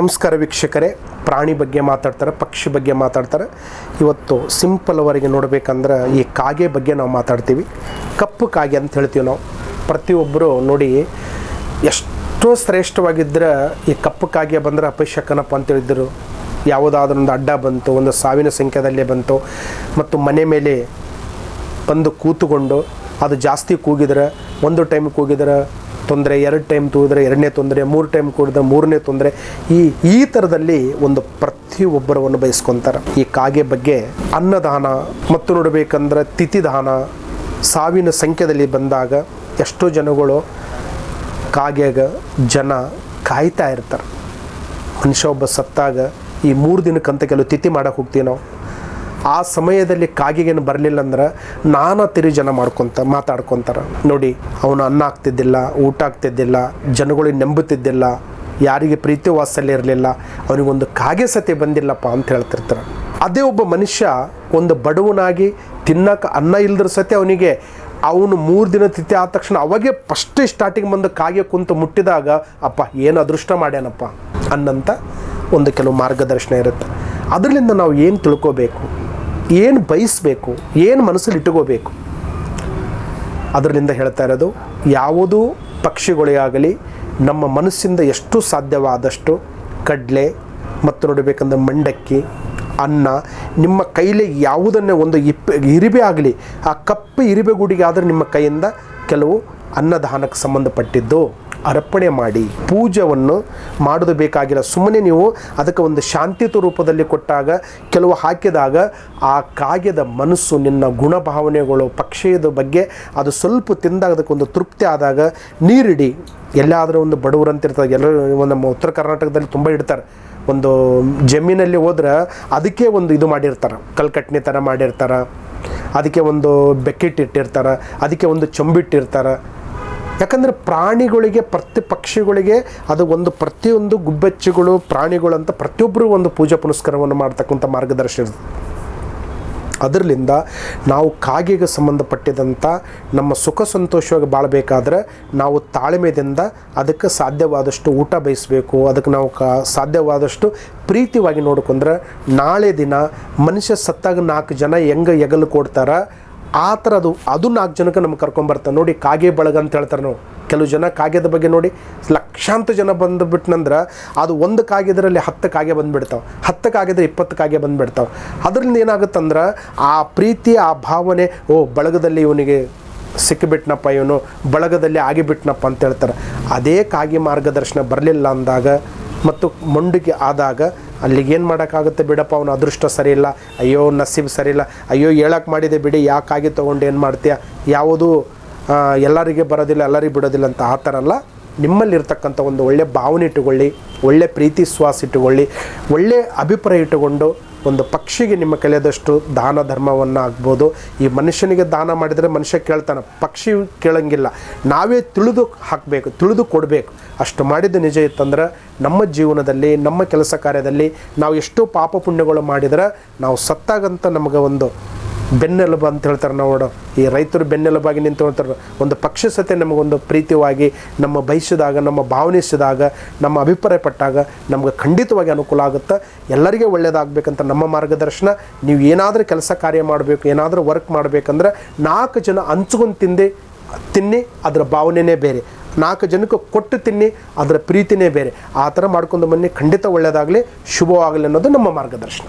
ನಮಸ್ಕಾರ ವೀಕ್ಷಕರೇ. ಪ್ರಾಣಿ ಬಗ್ಗೆ ಮಾತಾಡ್ತಾರೆ, ಪಕ್ಷಿ ಬಗ್ಗೆ ಮಾತಾಡ್ತಾರೆ. ಇವತ್ತು ಸಿಂಪಲ್ ಅವರಿಗೆ ನೋಡಬೇಕಂದ್ರೆ ಈ ಕಾಗೆ ಬಗ್ಗೆ ನಾವು ಮಾತಾಡ್ತೀವಿ. ಕಪ್ಪು ಕಾಗೆ ಅಂತ ಹೇಳ್ತೀವಿ ನಾವು. ಪ್ರತಿಯೊಬ್ಬರು ನೋಡಿ ಎಷ್ಟೋ ಶ್ರೇಷ್ಠವಾಗಿದ್ದರೆ ಈ ಕಪ್ಪು ಕಾಗೆ ಬಂದರೆ ಅಪಶಕನಪ್ಪ ಅಂತ ಹೇಳಿದ್ರು. ಯಾವುದಾದ್ರೂ ಒಂದು ಅಡ್ಡ ಬಂತು, ಒಂದು ಸಾವಿನ ಸಂಖ್ಯೆಯಲ್ಲೇ ಬಂತು, ಮತ್ತು ಮನೆ ಮೇಲೆ ಬಂದು ಕೂತುಕೊಂಡು ಅದು ಜಾಸ್ತಿ ಕೂಗಿದ್ರೆ, ಒಂದು ಟೈಮ್ ಕೂಗಿದ್ರೆ ತೊಂದರೆ, ಎರಡು ಟೈಮ್ ತೂದ್ರೆ ಎರಡನೇ ತೊಂದರೆ, ಮೂರು ಟೈಮ್ ಕುಡಿದ್ರೆ ಮೂರನೇ ತೊಂದರೆ. ಈ ಈ ಥರದಲ್ಲಿ ಒಂದು ಪ್ರತಿಯೊಬ್ಬರವನ್ನು ಬಯಸ್ಕೊತಾರೆ. ಈ ಕಾಗೆ ಬಗ್ಗೆ ಅನ್ನದಾನ ಮತ್ತು ನೋಡಬೇಕಂದ್ರೆ ತಿಥಿದಾನ ಸಾವಿನ ಸಂಖ್ಯೆದಲ್ಲಿ ಬಂದಾಗ ಎಷ್ಟೋ ಜನಗಳು ಕಾಗೆಗ ಜನ ಕಾಯ್ತಾ ಇರ್ತಾರೆ. ಮನುಷ್ಯ ಒಬ್ಬ ಸತ್ತಾಗ ಈ ಮೂರು ದಿನಕ್ಕಂತ ಕೆಲವು ತಿಥಿ ಮಾಡೋಕೆ ಹೋಗ್ತೀವಿ ನಾವು. ಆ ಸಮಯದಲ್ಲಿ ಕಾಗೆಗೇನು ಬರಲಿಲ್ಲ ಅಂದ್ರೆ ನಾನಾ ತಿರಿ ಜನ ಮಾಡ್ಕೊತ ಮಾತಾಡ್ಕೊತಾರೆ. ನೋಡಿ, ಅವನು ಅನ್ನ ಆಗ್ತಿದ್ದಿಲ್ಲ ಊಟ ಆಗ್ತಿದ್ದಿಲ್ಲ ಜನಗಳಿಗೆ ನಂಬುತ್ತಿದ್ದಿಲ್ಲ, ಯಾರಿಗೆ ಪ್ರೀತಿ ವಾತ್ಸಲ್ಯ ಇರಲಿಲ್ಲ, ಅವನಿಗೊಂದು ಕಾಗೆ ಸತಿ ಬಂದಿಲ್ಲಪ್ಪ ಅಂತ ಹೇಳ್ತಿರ್ತಾರೆ. ಅದೇ ಒಬ್ಬ ಮನುಷ್ಯ ಒಂದು ಬಡವನಾಗಿ ತಿನ್ನಕ್ಕೆ ಅನ್ನ ಇಲ್ದ್ರ ಸತಿ ಅವನಿಗೆ ಅವನು ಮೂರು ದಿನ ತಿಥಿ ಆದ ತಕ್ಷಣ ಅವಾಗೆ ಫಸ್ಟ್ ಸ್ಟಾರ್ಟಿಂಗ್ ಬಂದು ಕಾಗೆ ಕುಂತು ಮುಟ್ಟಿದಾಗ, ಅಪ್ಪ, ಏನು ಅದೃಷ್ಟ ಮಾಡ್ಯಾನಪ್ಪ ಅನ್ನಂತ ಒಂದು ಕೆಲವು ಮಾರ್ಗದರ್ಶನ ಇರುತ್ತೆ. ಅದರಿಂದ ನಾವು ಏನು ತಿಳ್ಕೋಬೇಕು? ಏನು ಬಯಸಬೇಕು, ಏನು ಮನಸ್ಸಲ್ಲಿ ಇಟ್ಟುಕೋಬೇಕು ಅದರಿಂದ ಹೇಳ್ತಾ ಇರೋದು, ಯಾವುದೂ ಪಕ್ಷಿಗಳೇ ಆಗಲಿ, ನಮ್ಮ ಮನಸ್ಸಿಂದ ಎಷ್ಟು ಸಾಧ್ಯವಾದಷ್ಟು ಕಡಲೆ ಮತ್ತು ನೋಡಬೇಕಂದ್ರೆ ಮಂಡಕ್ಕಿ, ಅನ್ನ, ನಿಮ್ಮ ಕೈಲಿ ಯಾವುದನ್ನೇ ಒಂದು ಇಪ್ಪ ಇರಿಬೆ ಆಗಲಿ, ಆ ಕಪ್ಪು ಇರಿಬೆ ಗುಡಿಗೆ ಆದರೆ ನಿಮ್ಮ ಕೈಯಿಂದ ಕೆಲವು ಅನ್ನದಾನಕ್ಕೆ ಸಂಬಂಧಪಟ್ಟಿದ್ದು. ಅರ್ಪಣೆ ಮಾಡಿ ಪೂಜವನ್ನು ಮಾಡೋದು ಬೇಕಾಗಿಲ್ಲ. ಸುಮ್ಮನೆ ನೀವು ಅದಕ್ಕೆ ಒಂದು ಶಾಂತಿಯುತ ರೂಪದಲ್ಲಿ ಕೊಟ್ಟಾಗ, ಕೆಲವು ಹಾಕಿದಾಗ ಆ ಕಾಗ್ಯದ ಮನಸ್ಸು ನಿನ್ನ ಗುಣಭಾವನೆಗಳು, ಪಕ್ಷಿಯದ ಬಗ್ಗೆ ಅದು ಸ್ವಲ್ಪ ತಿಂದಾಗ ಅದಕ್ಕೊಂದು ತೃಪ್ತಿ ಆದಾಗ ನೀರಿಡಿ. ಎಲ್ಲಾದರೂ ಒಂದು ಬಡವರು ಅಂತ ಇರ್ತಾರೆ. ಎಲ್ಲರೂ ನಮ್ಮ ಉತ್ತರ ಕರ್ನಾಟಕದಲ್ಲಿ ತುಂಬ ಇಡ್ತಾರೆ. ಒಂದು ಜಮೀನಲ್ಲಿ ಹೋದ್ರೆ ಅದಕ್ಕೆ ಒಂದು ಇದು ಮಾಡಿರ್ತಾರೆ. ಕಲ್ಕಟ್ಟಿನ ಥರ ಮಾಡಿರ್ತಾರೆ. ಅದಕ್ಕೆ ಒಂದು ಬೆಕ್ಕಿಟ್ ಇಟ್ಟಿರ್ತಾರೆ ಅದಕ್ಕೆ ಒಂದು ಚಂಬಿಟ್ಟಿರ್ತಾರೆ. ಯಾಕಂದರೆ ಪ್ರಾಣಿಗಳಿಗೆ ಪ್ರತಿ ಪಕ್ಷಿಗಳಿಗೆ ಅದು ಒಂದು ಪ್ರತಿಯೊಂದು ಗುಬ್ಬೆಚ್ಚುಗಳು, ಪ್ರಾಣಿಗಳು ಅಂತ ಪ್ರತಿಯೊಬ್ಬರು ಒಂದು ಪೂಜೆ ಪುನಸ್ಕಾರವನ್ನು ಮಾಡ್ತಕ್ಕಂಥ ಮಾರ್ಗದರ್ಶನ ಅದರಿಂದ ನಾವು ಕಾಗೆಗೆ ಸಂಬಂಧಪಟ್ಟಿದಂಥ ನಮ್ಮ ಸುಖ ಸಂತೋಷವಾಗಿ ಬಾಳಬೇಕಾದ್ರೆ ನಾವು ತಾಳ್ಮೆದಿಂದ ಅದಕ್ಕೆ ಸಾಧ್ಯವಾದಷ್ಟು ಊಟ ಬಯಸಬೇಕು, ಅದಕ್ಕೆ ನಾವು ಕಾ ಸಾಧ್ಯವಾದಷ್ಟು ಪ್ರೀತಿವಾಗಿ ನೋಡ್ಕೊಂಡ್ರೆ ನಾಳೆ ದಿನ ಮನುಷ್ಯ ಸತ್ತಾಗ ನಾಲ್ಕು ಜನ ಹೆಂಗೆ ಎಗಲು ಕೊಡ್ತಾರ ಆ ಥರ ಅದು ಅದು ನಾಲ್ಕು ಜನಕ್ಕೆ ನಮ್ಗೆ ಕರ್ಕೊಂಬರ್ತಾರೆ ನೋಡಿ, ಕಾಗೆ ಬಳಗ ಅಂತ ಹೇಳ್ತಾರೆ ನಾವು ಕೆಲವು ಜನ ಕಾಗೆದ ಬಗ್ಗೆ ನೋಡಿ ಲಕ್ಷಾಂತರ ಜನ ಬಂದುಬಿಟ್ನಂದ್ರೆ ಅದು ಒಂದು ಕಾಗೆದರಲ್ಲಿ ಹತ್ತು ಕಾಗೆ ಬಂದುಬಿಡ್ತಾವೆ. ಹತ್ತು ಕಾಗೆದ್ರೆ ಇಪ್ಪತ್ತು ಕಾಗೆ ಬಂದುಬಿಡ್ತಾವೆ. ಅದರಿಂದ ಏನಾಗುತ್ತಂದ್ರೆ ಆ ಪ್ರೀತಿ, ಆ ಭಾವನೆ, ಓ, ಬಳಗದಲ್ಲಿ ಇವನಿಗೆ ಸಿಕ್ಕಿಬಿಟ್ನಪ್ಪ ಇವನು, ಬಳಗದಲ್ಲಿ ಆಗಿಬಿಟ್ನಪ್ಪ ಅಂತ ಹೇಳ್ತಾರೆ. ಅದೇ ಕಾಗೆ ಮಾರ್ಗದರ್ಶನ ಬರಲಿಲ್ಲ ಅಂದಾಗ ಮತ್ತು ಮೊಂಡಿಗೆ ಆದಾಗ ಅಲ್ಲಿಗೆ ಏನು ಮಾಡೋಕ್ಕಾಗುತ್ತೆ ಬಿಡಪ್ಪ, ಅವನ ಅದೃಷ್ಟ ಸರಿಯಿಲ್ಲ. ಅಯ್ಯೋ, ನಸೀಬ್ ಸರಿಯಿಲ್ಲ. ಅಯ್ಯೋ ಹೇಳಕ್ಕೆ ಮಾಡಿದೆ ಬಿಡಿ, ಯಾಕಾಗಿ ತೊಗೊಂಡು ಏನು ಮಾಡ್ತೀಯ? ಯಾವುದು ಎಲ್ಲರಿಗೆ ಬರೋದಿಲ್ಲ, ಎಲ್ಲರಿಗೆ ಬಿಡೋದಿಲ್ಲ ಅಂತ ಆ ಥರ ಅಲ್ಲ. ನಿಮ್ಮಲ್ಲಿರ್ತಕ್ಕಂಥ ಒಂದು ಒಳ್ಳೆ ಭಾವನೆ ಇಟ್ಟುಕೊಳ್ಳಿ, ಒಳ್ಳೆ ಪ್ರೀತಿ ಶ್ವಾಸ ಇಟ್ಟುಕೊಳ್ಳಿ, ಒಳ್ಳೆ ಅಭಿಪ್ರಾಯ ಇಟ್ಟುಕೊಂಡು ಒಂದು ಪಕ್ಷಿಗೆ ನಿಮ್ಮ ಕಲಿಯದಷ್ಟು ದಾನ ಧರ್ಮವನ್ನು ಆಗ್ಬೋದು ಈ ಮನುಷ್ಯನಿಗೆ ದಾನ ಮಾಡಿದರೆ ಮನುಷ್ಯ ಕೇಳ್ತಾನೆ, ಪಕ್ಷಿ ಕೇಳಂಗಿಲ್ಲ. ನಾವೇ ತಿಳಿದು ಹಾಕಬೇಕು, ತಿಳಿದು ಕೊಡಬೇಕು. ಅಷ್ಟು ಮಾಡಿದ್ದು ನಿಜ ಇತ್ತಂದ್ರೆ ನಮ್ಮ ಜೀವನದಲ್ಲಿ, ನಮ್ಮ ಕೆಲಸ ಕಾರ್ಯದಲ್ಲಿ ನಾವು ಎಷ್ಟೋ ಪಾಪ ಪುಣ್ಯಗಳು ಮಾಡಿದರೆ ನಾವು ಸತ್ತಾಗಂತ ನಮಗೆ ಒಂದು ಬೆನ್ನೆಲುಬು ಅಂತ ಹೇಳ್ತಾರೆ ನಾವು ನೋಡು. ಈ ರೈತರು ಬೆನ್ನೆಲುಬಾಗಿ ನಿಂತು ಒಂದು ಪಕ್ಷ ಸತೆ ನಮಗೊಂದು ಪ್ರೀತಿವಾಗಿ ನಮ್ಮ ಬಯಸಿದಾಗ ನಮ್ಮ ಭಾವನಿಸಿದಾಗ ನಮ್ಮ ಅಭಿಪ್ರಾಯ ಪಟ್ಟಾಗ ನಮ್ಗೆ ಖಂಡಿತವಾಗಿ ಅನುಕೂಲ ಆಗುತ್ತೆ. ಎಲ್ಲರಿಗೆ ಒಳ್ಳೆಯದಾಗಬೇಕಂತ ನಮ್ಮ ಮಾರ್ಗದರ್ಶನ. ನೀವು ಏನಾದರೂ ಕೆಲಸ ಕಾರ್ಯ ಮಾಡಬೇಕು, ಏನಾದರೂ ವರ್ಕ್ ಮಾಡಬೇಕಂದ್ರೆ ನಾಲ್ಕು ಜನ ಹಂಚ್ಕೊಂಡು ತಿಂದು, ತಿನ್ನಿ, ಅದರ ಭಾವನೆಯೇ ಬೇರೆ. ನಾಲ್ಕು ಜನಕ್ಕೆ ಕೊಟ್ಟು ತಿನ್ನಿ, ಅದರ ಪ್ರೀತಿನೇ ಬೇರೆ. ಆ ಥರ ಮಾಡ್ಕೊಂಡು ಬನ್ನಿ. ಖಂಡಿತ ಒಳ್ಳೆಯದಾಗಲಿ ಶುಭವಾಗಲಿ ಅನ್ನೋದು ನಮ್ಮ ಮಾರ್ಗದರ್ಶನ.